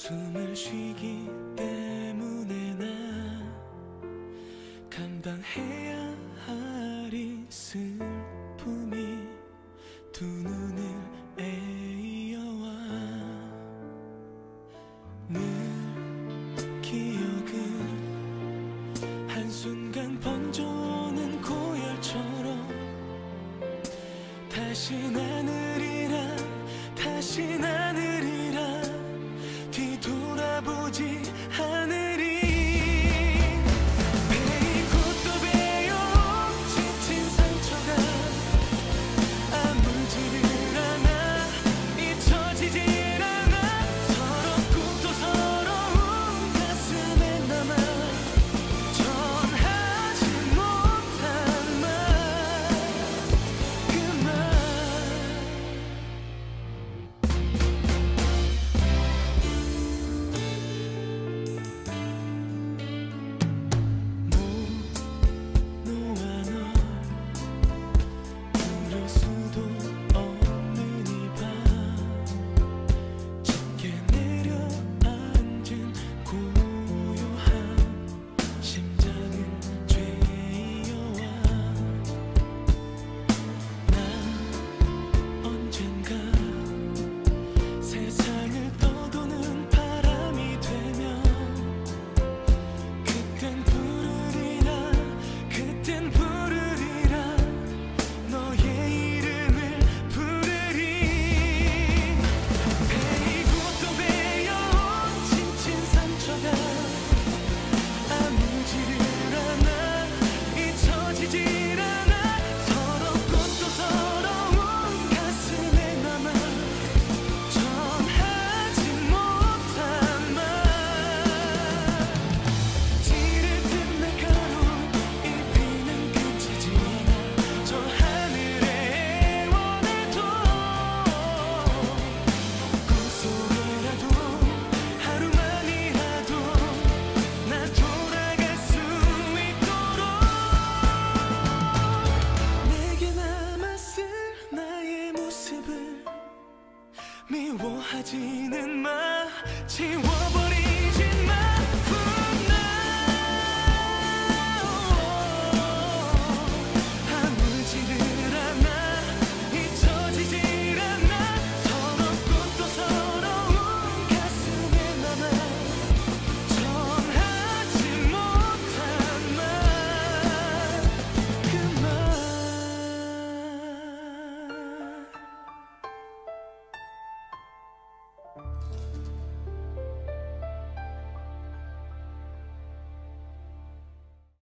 숨을 쉬기 때문에 나 감당해야 할 이 슬픔이 두 눈을 에이어와 늘 기억은 한순간 번져오는 고열처럼 다시 나늘이라 다시 나늘이라 迹寒 미워하지는 마. 지워버